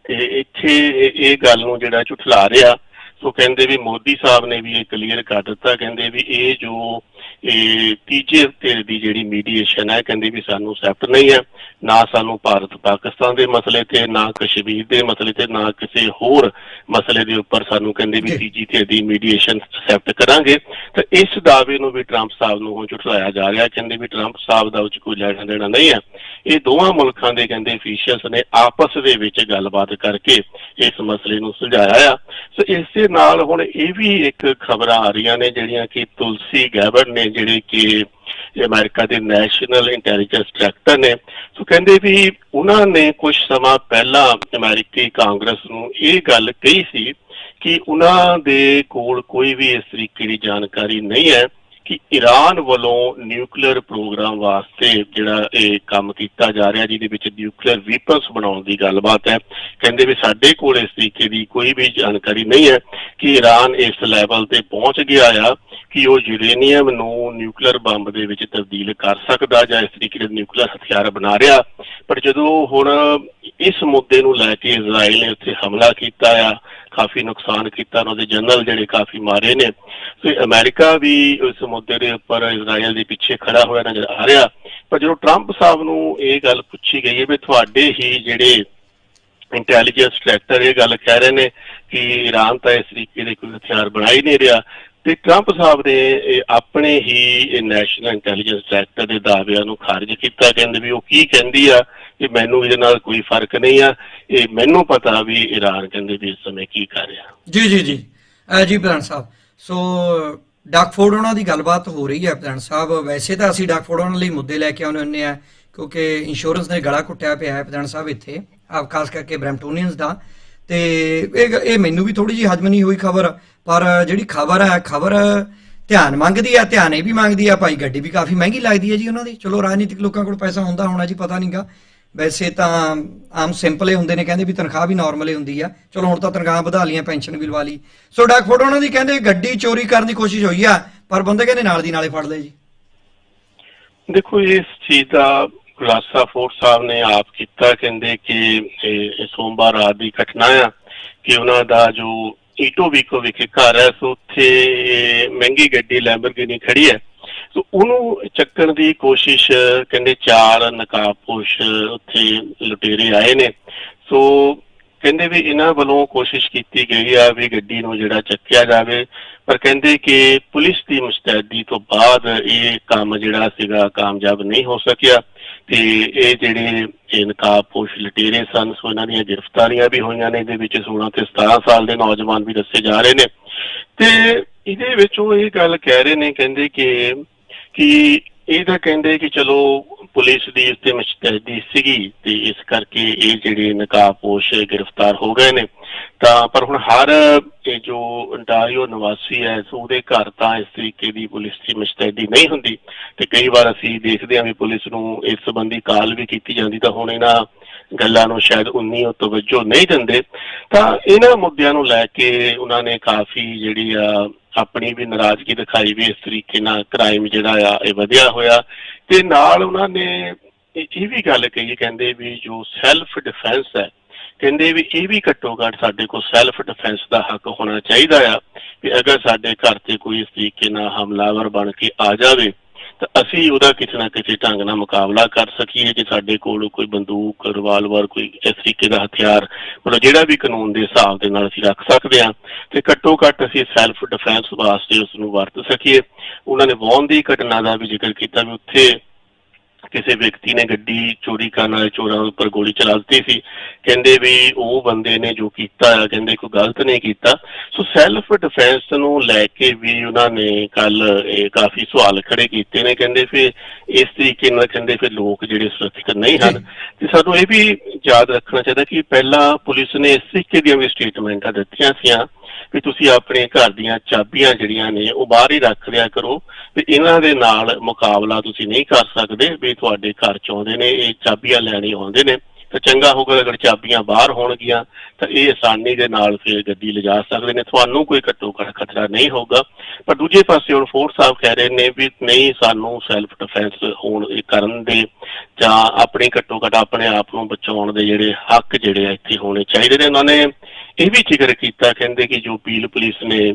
ਇੱਥੇ ਇਹ ਗੱਲ ਨੂੰ ਜਿਹੜਾ ਝੁਠਲਾ ਰਿਹਾ ਸੋ ਕਹਿੰਦੇ ਵੀ ਮੋਦੀ ਸਾਹਿਬ ਨੇ ਵੀ ਇਹ ਕਲੀਅਰ ਕਰ ਦਿੱਤਾ ਕਹਿੰਦੇ ਵੀ ਇਹ ਜੋ ਇਹ ਤੀਜੇ ਧਿਰ ਦੀ ਜਿਹੜੀ ਮੀਡੀਏਸ਼ਨ ਹੈ ਕਹਿੰਦੇ ਵੀ ਸਾਨੂੰ ਸੈਪਟ ਨਹੀਂ ਹੈ ਨਾ ਸਾਨੂੰ ਭਾਰਤ ਪਾਕਿਸਤਾਨ ਦੇ ਮਸਲੇ ਤੇ ਨਾ ਕਸ਼ਮੀਰ ਦੇ ਮਸਲੇ ਤੇ ਨਾ ਕਿਸੇ ਹੋਰ ਮਸਲੇ ਦੇ ਉੱਪਰ ਸਾਨੂੰ ਕਹਿੰਦੇ ਵੀ। ਤੀਜੀ ਧਿਰ ਦੀ ਮੀਡੀਏਸ਼ਨ ਐਕਸੈਪਟ ਕਰਾਂਗੇ। ਤਾਂ ਇਸ ਦਾਅਵੇ ਨੂੰ ਵੀ ਟਰੰਪ ਸਾਹਿਬ ਨੂੰ ਹੁਣ ਝੁਠਲਾਇਆ ਜਾ ਰਿਹਾ ਕਹਿੰਦੇ ਵੀ ਟਰੰਪ ਸਾਹਿਬ ਦਾ ਉੱਚ ਕੋਈ ਲੈਣਾ ਦੇਣਾ ਨਹੀਂ ਹੈ। ਇਹ ਦੋਵਾਂ ਮੁਲਕਾਂ ਦੇ ਕਹਿੰਦੇ ਅਫੀਸ਼ੀਅਲਸ ਨੇ ਆਪਸ ਦੇ ਵਿੱਚ ਗੱਲਬਾਤ ਕਰਕੇ ਇਸ ਮਸਲੇ ਨੂੰ ਸੁਲਝਾਇਆ ਆ। ਸੋ ਇਸ ਦੇ ਨਾਲ ਹੁਣ ਇਹ ਵੀ ਇੱਕ ਖਬਰਾਂ ਆ ਰਹੀਆਂ ਨੇ ਜਿਹੜੀਆਂ ਕਿ ਤੁਲਸੀ ਗੈਬਰ ਨੇ ਜਿਹੜੇ ਕਿ ਅਮਰੀਕਾ ਦੇ ਨੈਸ਼ਨਲ ਇੰਟੈਲੀਜੈਂਸ ਡਾਇਰੈਕਟਰ ਨੇ। ਸੋ ਕਹਿੰਦੇ ਵੀ ਉਹਨਾਂ ਨੇ ਕੁਝ ਸਮਾਂ ਪਹਿਲਾਂ ਅਮਰੀਕੀ ਕਾਂਗਰਸ ਨੂੰ ਇਹ ਗੱਲ ਕਹੀ ਸੀ ਕਿ ਉਹਨਾਂ ਦੇ ਕੋਲ ਕੋਈ ਵੀ ਇਸ ਤਰੀਕੇ ਦੀ ਜਾਣਕਾਰੀ ਨਹੀਂ ਹੈ। ਕਿ ਈਰਾਨ ਵੱਲੋਂ ਨਿਊਕਲੀਅਰ ਪ੍ਰੋਗਰਾਮ ਵਾਸਤੇ ਜਿਹੜਾ ਇਹ ਕੰਮ ਕੀਤਾ ਜਾ ਰਿਹਾ, ਜਿਹਦੇ ਵਿੱਚ ਨਿਊਕਲੀਅਰ ਵੀਪਨਸ ਬਣਾਉਣ ਦੀ ਗੱਲਬਾਤ ਹੈ। ਕਹਿੰਦੇ ਵੀ ਸਾਡੇ ਕੋਲ ਇਸ ਤਰੀਕੇ ਦੀ ਕੋਈ ਵੀ ਜਾਣਕਾਰੀ ਨਹੀਂ ਹੈ ਕਿ ਈਰਾਨ ਇਸ ਲੈਵਲ ਤੇ ਪਹੁੰਚ ਗਿਆ ਆ ਕਿ ਉਹ ਯੂਰੇਨੀਅਮ ਨੂੰ ਨਿਊਕਲੀਅਰ ਬੰਬ ਦੇ ਵਿੱਚ ਤਬਦੀਲ ਕਰ ਸਕਦਾ ਜਾਂ ਇਸ ਤਰੀਕੇ ਦੇ ਨਿਊਕਲੀਅਰ ਹਥਿਆਰ ਬਣਾ ਰਿਹਾ। ਪਰ ਜਦੋਂ ਹੁਣ ਇਸ ਮੁੱਦੇ ਨੂੰ ਲੈ ਕੇ ਇਜ਼ਰਾਈਲ ਨੇ ਉੱਥੇ ਹਮਲਾ ਕੀਤਾ ਆ ਕਾਫੀ ਨੁਕਸਾਨ ਕੀਤਾ ਉਹਨਾਂ ਦੇ ਜਨਰਲ ਜਿਹੜੇ ਕਾਫੀ ਮਾਰੇ ਨੇ। ਸੋ ਅਮਰੀਕਾ ਵੀ ਉਸ ਮੁੱਦੇ ਦੇ ਉੱਪਰ ਇਜ਼ਰਾਈਲ ਦੇ ਪਿੱਛੇ ਖੜਾ ਹੋਇਆ ਨਜ਼ਰ ਆ ਰਿਹਾ। ਪਰ ਜਦੋਂ ਟਰੰਪ ਸਾਹਿਬ ਨੂੰ ਇਹ ਗੱਲ ਪੁੱਛੀ ਗਈ ਹੈ ਵੀ ਤੁਹਾਡੇ ਹੀ ਜਿਹੜੇ ਇੰਟੈਲੀਜੈਂਸ ਡਾਇਰੈਕਟਰ ਇਹ ਗੱਲ ਕਹਿ ਰਹੇ ਨੇ ਕਿ ਈਰਾਨ ਤਾਂ ਇਸ ਤਰੀਕੇ ਦੇ ਕੋਈ ਹਥਿਆਰ ਬਣਾ ਹੀ ਨਹੀਂ ਰਿਹਾ। ਤੇ ਟਰੰਪ ਸਾਹਿਬ ਨੇ ਇਹ ਆਪਣੇ ਹੀ ਨੈਸ਼ਨਲ ਇੰਟੈਲੀਜੈਂਸ ਡਾਇਰੈਕਟਰ ਦੇ ਦਾਅਵਿਆਂ ਨੂੰ ਖਾਰਜ ਕੀਤਾ, ਕਹਿੰਦੇ ਵੀ ਉਹ ਕੀ ਕਹਿੰਦੀ ਆ? ਕਿ ਮੈਨੂੰ ਇਹਦੇ ਨਾਲ ਕੋਈ ਫ਼ਰਕ ਨਹੀਂ ਆ। ਇਹ ਮੈਨੂੰ ਪਤਾ ਵੀ ਈਰਾਨ ਕਹਿੰਦੇ ਵੀ ਇਸ ਸਮੇਂ ਕੀ ਕਰ ਰਿਹਾ। ਜੀ ਜੀ ਜੀ। ਜੀ ਪ੍ਰਧਾਨ ਸਾਹਿਬ, ਸੋ ਡਾਕਫੋਰਡ ਉਹਨਾਂ ਦੀ ਗੱਲਬਾਤ ਹੋ ਰਹੀ ਹੈ ਪ੍ਰਧਾਨ ਸਾਹਿਬ। ਵੈਸੇ ਤਾਂ ਅਸੀਂ ਡਾਕਫੋਰਡ ਉਹਨਾਂ ਲਈ ਮੁੱਦੇ ਲੈ ਕੇ ਆਉਂਦੇ ਹੁੰਦੇ ਆ ਕਿਉਂਕਿ ਇੰਸ਼ੋਰੈਂਸ ਨੇ ਗਲਾ ਘੁੱਟਿਆ ਪਿਆ ਹੈ ਪ੍ਰਧਾਨ ਸਾਹਿਬ ਇੱਥੇ ਆਪ ਖਾਸ ਕਰਕੇ ਬ੍ਰੈਂਪਟੋਨੀਅਨਸ ਦਾ। ਤੇ ਇਹ ਇਹ ਮੈਨੂੰ ਵੀ ਥੋੜੀ ਜਿਹੀ ਹਜਮ ਨਹੀਂ ਹੋਈ ਖਬਰ, ਪਰ ਜਿਹੜੀ ਖਬਰ ਹੈ, ਖਬਰ ਧਿਆਨ ਮੰਗਦੀ ਆ ਧਿਆਨ ਇਹ ਵੀ ਮੰਗਦੀ ਆ ਭਾਈ ਗੱਡੀ ਵੀ ਕਾਫੀ ਮਹਿੰਗੀ ਲੱਗਦੀ ਹੈ ਜੀ ਉਹਨਾਂ ਦੀ। ਚਲੋ, ਰਾਜਨੀਤਿਕ ਲੋਕਾਂ ਕੋਲ ਪੈਸਾ ਹੁੰਦਾ ਹੋਣਾ ਜੀ, ਪਤਾ ਨਹੀਂਗਾ ਵੈਸੇ ਤਾਂ ਆਮ ਸਿੰਪਲ ਹੀ ਹੁੰਦੇ ਨੇ, ਕਹਿੰਦੇ ਵੀ ਤਨਖਾਹ ਵੀ ਨਾਰਮਲ ਹੀ ਹੁੰਦੀ ਆ। ਚਲੋ ਹੁਣ ਤਾਂ ਤਨਖਾਹ ਵਧਾ ਲੀਆਂ ਪੈਨਸ਼ਨ ਵੀ ਲਵਾ ਲਈ। ਸੋ ਡਾਕਫੋਰਡ ਉਹਨਾਂ ਦੀ ਕਹਿੰਦੇ ਗੱਡੀ ਚੋਰੀ ਕਰਨ ਦੀ ਕੋਸ਼ਿਸ਼ ਹੋਈ ਆ, ਪਰ ਬੰਦੇ ਕਹਿੰਦੇ ਨਾਲ ਦੀ ਨਾਲੇ ਫੜ ਲਏ ਜੀ। ਦੇਖੋ ਇਸ ਚੀਜ਼ ਦਾ ਖੁਲਾਸਾ ਫੋਰਟ ਸਾਹਿਬ ਨੇ ਆਪ ਕੀਤਾ, ਕਹਿੰਦੇ ਕਿ ਇਹ ਸੋਮਵਾਰ ਰਾਤ ਦੀ ਘਟਨਾ ਆ, ਕਿ ਉਹਨਾਂ ਦਾ ਜੋ ਈਟੋ ਵੀਕੋ ਵਿਖੇ ਘਰ ਹੈ, ਸੋ ਉੱਥੇ ਮਹਿੰਗੀ ਗੱਡੀ ਲੈਂਬਰਗਿਨੀ ਖੜੀ ਹੈ। ਸੋ ਉਹਨੂੰ ਚੱਕਣ ਦੀ ਕੋਸ਼ਿਸ਼, ਕਹਿੰਦੇ ਚਾਰ ਨਕਾਬਪੋਸ਼ ਉੱਥੇ ਲੁਟੇਰੇ ਆਏ ਨੇ। ਸੋ ਕਹਿੰਦੇ ਵੀ ਇਹਨਾਂ ਵੱਲੋਂ ਕੋਸ਼ਿਸ਼ ਕੀਤੀ ਗਈ ਆ ਵੀ ਗੱਡੀ ਨੂੰ ਜਿਹੜਾ ਚੱਕਿਆ ਜਾਵੇ। ਪਰ ਕਹਿੰਦੇ ਕਿ ਪੁਲਿਸ ਦੀ ਮੁਸਤੈਦੀ ਤੋਂ ਬਾਅਦ ਇਹ ਕੰਮ ਜਿਹੜਾ ਸੀਗਾ ਕਾਮਯਾਬ ਨਹੀਂ ਹੋ ਸਕਿਆ। ਤੇ ਇਹ ਜਿਹੜੇ ਇਹ ਨਕਾਬਪੋਸ਼ ਲੁਟੇਰੇ ਸਨ, ਸੋ ਇਹਨਾਂ ਦੀਆਂ ਗ੍ਰਿਫਤਾਰੀਆਂ ਵੀ ਹੋਈਆਂ ਨੇ, ਇਹਦੇ ਵਿੱਚ 16 ਤੇ 17 ਸਾਲ ਦੇ ਨੌਜਵਾਨ ਵੀ ਦੱਸੇ ਜਾ ਰਹੇ ਨੇ। ਤੇ ਇਹਦੇ ਵਿੱਚ ਉਹ ਇਹ ਗੱਲ ਕਹਿ ਰਹੇ ਨੇ, ਕਹਿੰਦੇ ਕਿ ਕਿ ਇਹ ਤਾਂ ਕਹਿੰਦੇ ਕਿ ਚਲੋ ਪੁਲਿਸ ਦੀ ਇਸ ਤੇ ਮੁਸਤੈਦੀ ਸੀਗੀ ਤੇ ਇਸ ਕਰਕੇ ਇਹ ਜਿਹੜੇ ਨਕਾਬਪੋਸ਼ ਗ੍ਰਿਫਤਾਰ ਹੋ ਗਏ ਨੇ। ਤਾਂ ਪਰ ਹੁਣ ਹਰ ਇਹ ਜੋ ਅੰਟਾਰੀਓ ਨਿਵਾਸੀ ਹੈ ਉਹਦੇ ਘਰ ਤਾਂ ਇਸ ਤਰੀਕੇ ਦੀ ਪੁਲਿਸ ਦੀ ਮੁਸ਼ਤੈਦੀ ਨਹੀਂ ਹੁੰਦੀ। ਤੇ ਕਈ ਵਾਰ ਅਸੀਂ ਦੇਖਦੇ ਹਾਂ ਵੀ ਪੁਲਿਸ ਨੂੰ ਇਸ ਸੰਬੰਧੀ ਕਾਲ ਵੀ ਕੀਤੀ ਜਾਂਦੀ ਤਾਂ ਹੁਣ ਇਹਨਾਂ ਗੱਲਾਂ ਨੂੰ ਸ਼ਾਇਦ ਉਨੀ ਉਹ ਤਵੱਜੋ ਨਹੀਂ ਦਿੰਦੇ। ਤਾਂ ਇਹਨਾਂ ਮੁੱਦਿਆਂ ਨੂੰ ਲੈ ਕੇ ਉਹਨਾਂ ਨੇ ਕਾਫੀ ਜਿਹੜੀ ਆ, ਆਪਣੀ ਵੀ ਨਾਰਾਜ਼ਗੀ ਦਿਖਾਈ ਵੀ ਇਸ ਤਰੀਕੇ ਨਾਲ ਕ੍ਰਾਈਮ ਜਿਹੜਾ ਆ, ਇਹ ਵਧਿਆ ਹੋਇਆ। ਤੇ ਨਾਲ ਉਹਨਾਂ ਨੇ ਇਹ ਇਹ ਵੀ ਗੱਲ ਕਹੀ, ਕਹਿੰਦੇ ਵੀ ਜੋ ਸੈਲਫ ਡਿਫੈਂਸ ਹੈ, ਕਹਿੰਦੇ ਵੀ ਇਹ ਵੀ ਘੱਟੋ ਘੱਟ ਸਾਡੇ ਕੋਲ ਸੈਲਫ ਡਿਫੈਂਸ ਦਾ ਹੱਕ ਹੋਣਾ ਚਾਹੀਦਾ ਆ, ਵੀ ਅਗਰ ਸਾਡੇ ਘਰ ਤੇ ਕੋਈ ਇਸ ਤਰੀਕੇ ਨਾਲ ਹਮਲਾਵਰ ਬਣ ਕੇ ਆ ਜਾਵੇ ਤਾਂ ਅਸੀਂ ਉਹਦਾ ਕਿਸੇ ਨਾ ਕਿਸੇ ਢੰਗ ਨਾਲ ਮੁਕਾਬਲਾ ਕਰ ਸਕੀਏ ਜੇ ਸਾਡੇ ਕੋਲ ਕੋਈ ਬੰਦੂਕ ਰਿਵਾਲਵਰ ਕੋਈ ਇਸ ਤਰੀਕੇ ਦਾ ਹਥਿਆਰ, ਮਤਲਬ ਜਿਹੜਾ ਵੀ ਕਾਨੂੰਨ ਦੇ ਹਿਸਾਬ ਦੇ ਨਾਲ ਅਸੀਂ ਰੱਖ ਸਕਦੇ ਹਾਂ ਤੇ ਘੱਟੋ ਘੱਟ ਅਸੀਂ ਸੈਲਫ ਡਿਫੈਂਸ ਵਾਸਤੇ ਉਸ ਨੂੰ ਵਰਤ ਸਕੀਏ। ਉਹਨਾਂ ਨੇ ਵੌਨ ਦੀ ਘਟਨਾ ਦਾ ਵੀ ਜ਼ਿਕਰ ਕੀਤਾ ਵੀ ਉੱਥੇ ਕਿਸੇ ਵਿਅਕਤੀ ਨੇ ਗੱਡੀ ਚੋਰੀ ਕਰਨ ਵਾਲੇ ਚੋਰਾਂ ਉੱਪਰ ਗੋਲੀ ਚਲਾ ਦਿੱਤੀ ਸੀ। ਕਹਿੰਦੇ ਵੀ ਉਹ ਬੰਦੇ ਨੇ ਜੋ ਕੀਤਾ ਆ ਕਹਿੰਦੇ ਕੋਈ ਗਲਤ ਨਹੀਂ ਕੀਤਾ। ਸੋ ਸੈਲਫ ਡਿਫੈਂਸ ਨੂੰ ਲੈ ਕੇ ਵੀ ਉਹਨਾਂ ਨੇ ਕੱਲ ਇਹ ਕਾਫੀ ਸਵਾਲ ਖੜੇ ਕੀਤੇ ਨੇ। ਕਹਿੰਦੇ ਫਿਰ ਇਸ ਤਰੀਕੇ ਨਾਲ ਕਹਿੰਦੇ ਫਿਰ ਲੋਕ ਜਿਹੜੇ ਸੁਰੱਖਿਅਤ ਨਹੀਂ ਹਨ। ਤੇ ਸਾਨੂੰ ਇਹ ਵੀ ਯਾਦ ਰੱਖਣਾ ਚਾਹੀਦਾ ਕਿ ਪਹਿਲਾਂ ਪੁਲਿਸ ਨੇ ਇਸ ਤਰੀਕੇ ਦੀਆਂ ਵੀ ਸਟੇਟਮੈਂਟਾਂ ਦਿੱਤੀਆਂ ਸੀਆਂ। ਵੀ ਤੁਸੀਂ ਆਪਣੇ ਘਰ ਦੀਆਂ ਚਾਬੀਆਂ ਜਿਹੜੀਆਂ ਨੇ ਉਹ ਬਾਹਰ ਹੀ ਰੱਖ ਲਿਆ ਕਰੋ ਵੀ ਇਹਨਾਂ ਦੇ ਨਾਲ ਮੁਕਾਬਲਾ ਤੁਸੀਂ ਨਹੀਂ ਕਰ ਸਕਦੇ ਵੀ ਤੁਹਾਡੇ ਘਰ ਚ ਆਉਂਦੇ ਨੇ, ਇਹ ਚਾਬੀਆਂ ਲੈਣੀ ਆਉਂਦੇ ਨੇ। ਤਾਂ ਚੰਗਾ ਹੋਊਗਾ ਅਗਰ ਚਾਬੀਆਂ ਬਾਹਰ ਹੋਣਗੀਆਂ, ਤਾਂ ਇਹ ਆਸਾਨੀ ਦੇ ਨਾਲ ਫਿਰ ਗੱਡੀ ਲਿਜਾ ਸਕਦੇ ਨੇ। ਤੁਹਾਨੂੰ ਕੋਈ ਘੱਟੋ ਘੱਟ ਖਤਰਾ ਨਹੀਂ ਹੋਊਗਾ। ਪਰ ਦੂਜੇ ਪਾਸੇ ਹੁਣ ਫੋਰ ਸਾਹਿਬ ਕਹਿ ਰਹੇ ਨੇ ਵੀ ਨਹੀਂ, ਸਾਨੂੰ ਸੈਲਫ ਡਿਫੈਂਸ ਹੋਣ ਕਰਨ ਦੇ ਜਾਂ ਆਪਣੀ ਘੱਟੋ ਘੱਟ ਆਪਣੇ ਆਪ ਨੂੰ ਬਚਾਉਣ ਦੇ ਜਿਹੜੇ ਹੱਕ ਜਿਹੜੇ ਆ ਇੱਥੇ ਹੋਣੇ ਚਾਹੀਦੇ ਨੇ। ਉਹਨਾਂ ਨੇ ਇਹ ਵੀ ਜ਼ਿਕਰ ਕੀਤਾ, ਕਹਿੰਦੇ ਕਿ ਜੋ ਪੀਲ ਪੁਲਿਸ ਨੇ,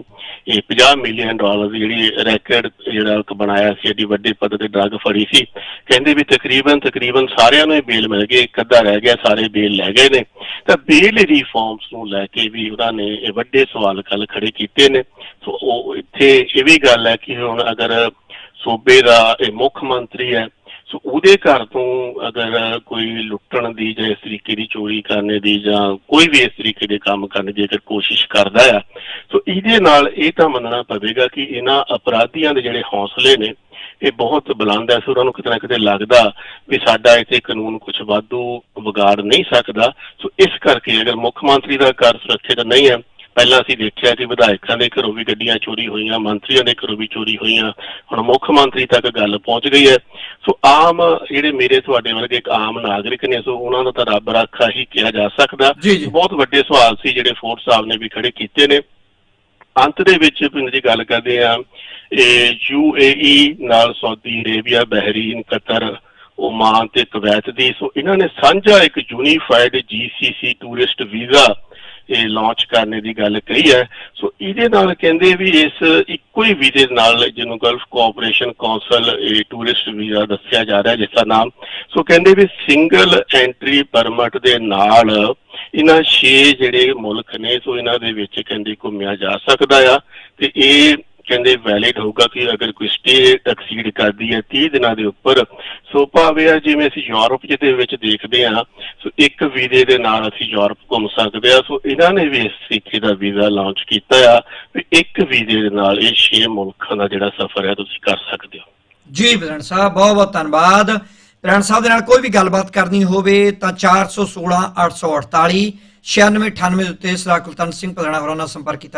ਇਹ 50 ਮਿਲੀਅਨ ਡਾਲਰ ਜਿਹੜੀ ਰੈਕਡ ਜਿਹੜਾ ਬਣਾਇਆ ਸੀ ਏਡੀ ਵੱਡੇ ਪੱਧਰ ਤੇ ਡਰੱਗ ਫੜੀ ਸੀ। ਕਹਿੰਦੇ ਵੀ ਤਕਰੀਬਨ ਤਕਰੀਬਨ ਸਾਰਿਆਂ ਨੂੰ ਹੀ ਬੇਲ ਮਿਲ ਗਈ ਇੱਕ ਅੱਧਾ ਰਹਿ ਗਿਆ, ਸਾਰੇ ਬੇਲ ਲੈ ਗਏ ਨੇ। ਤਾਂ ਬੇਲ ਰਿਫਾਰਮਸ ਨੂੰ ਲੈ ਕੇ ਵੀ ਉਹਨਾਂ ਨੇ ਇਹ ਵੱਡੇ ਸਵਾਲ ਕੱਲ ਖੜੇ ਕੀਤੇ ਨੇ। ਸੋ ਉਹ ਇੱਥੇ ਇਹ ਵੀ ਗੱਲ ਹੈ ਕਿ ਹੁਣ ਅਗਰ ਸੂਬੇ ਦਾ ਇਹ ਮੁੱਖ ਮੰਤਰੀ ਹੈ ਸੋ ਉਹਦੇ ਘਰ ਤੋਂ ਅਗਰ ਕੋਈ ਲੁੱਟਣ ਦੀ ਜਾਂ ਇਸ ਤਰੀਕੇ ਦੀ ਚੋਰੀ ਕਰਨੇ ਦੀ ਜਾਂ ਕੋਈ ਵੀ ਇਸ ਤਰੀਕੇ ਦੇ ਕੰਮ ਕਰਨ ਦੀ ਅਗਰ ਕੋਸ਼ਿਸ਼ ਕਰਦਾ ਆ, ਸੋ ਇਹਦੇ ਨਾਲ ਇਹ ਤਾਂ ਮੰਨਣਾ ਪਵੇਗਾ ਕਿ ਇਹਨਾਂ ਅਪਰਾਧੀਆਂ ਦੇ ਜਿਹੜੇ ਹੌਸਲੇ ਨੇ, ਇਹ ਬਹੁਤ ਬੁਲੰਦ ਹੈ ਸੋ ਉਹਨਾਂ ਨੂੰ ਕਿਤੇ ਨਾ ਕਿਤੇ ਲੱਗਦਾ ਵੀ ਸਾਡਾ ਇੱਥੇ ਕਾਨੂੰਨ ਕੁਝ ਵਾਧੂ ਵਿਗਾੜ ਨਹੀਂ ਸਕਦਾ। ਸੋ ਇਸ ਕਰਕੇ ਅਗਰ ਮੁੱਖ ਮੰਤਰੀ ਦਾ ਘਰ ਸੁਰੱਖਿਅਤ ਨਹੀਂ ਹੈ ਪਹਿਲਾਂ ਅਸੀਂ ਦੇਖਿਆ ਕਿ ਵਿਧਾਇਕਾਂ ਦੇ ਘਰੋਂ ਵੀ ਗੱਡੀਆਂ ਚੋਰੀ ਹੋਈਆਂ ਮੰਤਰੀਆਂ ਦੇ ਘਰੋਂ ਵੀ ਚੋਰੀ ਹੋਈਆਂ ਹੁਣ ਮੁੱਖ ਮੰਤਰੀ ਤੱਕ ਗੱਲ ਪਹੁੰਚ ਗਈ ਹੈ। ਸੋ ਆਮ ਜਿਹੜੇ ਮੇਰੇ ਤੁਹਾਡੇ ਵਰਗੇ ਇੱਕ ਆਮ ਨਾਗਰਿਕ ਨੇ ਸੋ ਉਹਨਾਂ ਦਾ ਤਾਂ ਰੱਬ ਰਾਖਾ ਹੀ ਕਿਹਾ ਜਾ ਸਕਦਾ। ਬਹੁਤ ਵੱਡੇ ਸਵਾਲ ਸੀ ਜਿਹੜੇ ਫੋਰਟ ਸਾਹਿਬ ਨੇ ਵੀ ਖੜੇ ਕੀਤੇ ਨੇ। ਅੰਤ ਦੇ ਵਿੱਚ ਪਿੰਡ ਦੀ ਗੱਲ ਕਰਦੇ ਆ ਇਹ ਯੂਏਈ ਨਾਲ Saudi Arabia Bahrain Qatar Oman ਤੇ ਕੁਵੈਤ ਦੀ। ਸੋ ਇਹਨਾਂ ਨੇ ਸਾਂਝਾ ਇੱਕ ਯੂਨੀਫਾਈਡ ਜੀਸੀਸੀ ਟੂਰਿਸਟ ਵੀਜ਼ਾ ਇਹ ਲਾਂਚ ਕਰਨ ਦੀ ਗੱਲ ਕਹੀ ਹੈ। ਸੋ ਇਹਦੇ ਨਾਲ ਕਹਿੰਦੇ ਵੀ ਇਸ ਇੱਕੋ ਹੀ ਵੀਜ਼ੇ ਨਾਲ ਜਿਹਨੂੰ ਗਲਫ ਕੋਆਪਰੇਸ਼ਨ ਕੌਂਸਲ ਇਹ ਟੂਰਿਸਟ ਵੀਜ਼ਾ ਦੱਸਿਆ ਜਾ ਰਿਹਾ ਜਿਸ ਦਾ ਨਾਮ। ਸੋ ਕਹਿੰਦੇ ਵੀ ਸਿੰਗਲ ਐਂਟਰੀ ਪਰਮਿਟ ਦੇ ਨਾਲ ਇਹਨਾਂ 6 ਜਿਹੜੇ ਮੁਲਕ ਨੇ ਸੋ ਇਹਨਾਂ ਦੇ ਵਿੱਚ ਕਹਿੰਦੇ ਘੁੰਮਿਆ ਜਾ ਸਕਦਾ ਆ। ਤੇ ਇਹ ਕਹਿੰਦੇ ਵੈਲਿਡ ਹੋਊਗਾ ਕਿ ਅਗਰ ਕੋਈ ਸਟੇਟ ਐਕਸੀਡ ਕਰਦੀ ਹੈ 30 ਦਿਨਾਂ ਦੇ ਉੱਪਰ, ਸੋ ਭਾਵੇਂ ਜਿਵੇਂ ਅਸੀਂ ਯੂਰਪ ਜਿਹਦੇ ਵਿੱਚ ਦੇਖਦੇ ਆ ਸੋ ਇੱਕ ਵੀਜ਼ੇ ਦੇ ਨਾਲ ਅਸੀਂ ਯੂਰਪ ਘੁੰਮ ਸਕਦੇ ਆ ਸੋ ਇਹਨਾਂ ਨੇ ਵੀ ਇਸ ਤਰੀਕੇ ਦਾ ਵੀਜ਼ਾ ਲਾਂਚ ਕੀਤਾ ਆ ਵੀ ਇੱਕ ਵੀਜ਼ੇ ਦੇ ਨਾਲ ਇਹ 6 ਮੁਲਕਾਂ ਦਾ ਜਿਹੜਾ ਸਫ਼ਰ ਹੈ ਤੁਸੀਂ ਕਰ ਸਕਦੇ ਹੋ। ਜੀ, ਪ੍ਰਧਾਨ ਸਾਹਿਬ, ਬਹੁਤ ਬਹੁਤ ਧੰਨਵਾਦ। ਪ੍ਰਧਾਨ ਸਾਹਿਬ ਦੇ ਨਾਲ ਕੋਈ ਵੀ ਗੱਲਬਾਤ ਕਰਨੀ ਹੋਵੇ ਤਾਂ 416 848 9698 ਉੱਤੇ ਸਰਦਾਰ ਕੁਲਤਾਨ ਸਿੰਘ ਪ੍ਰਧਾਨਾ ਹੋਰਾਂ ਨਾਲ ਸੰਪਰਕ ਕੀਤਾ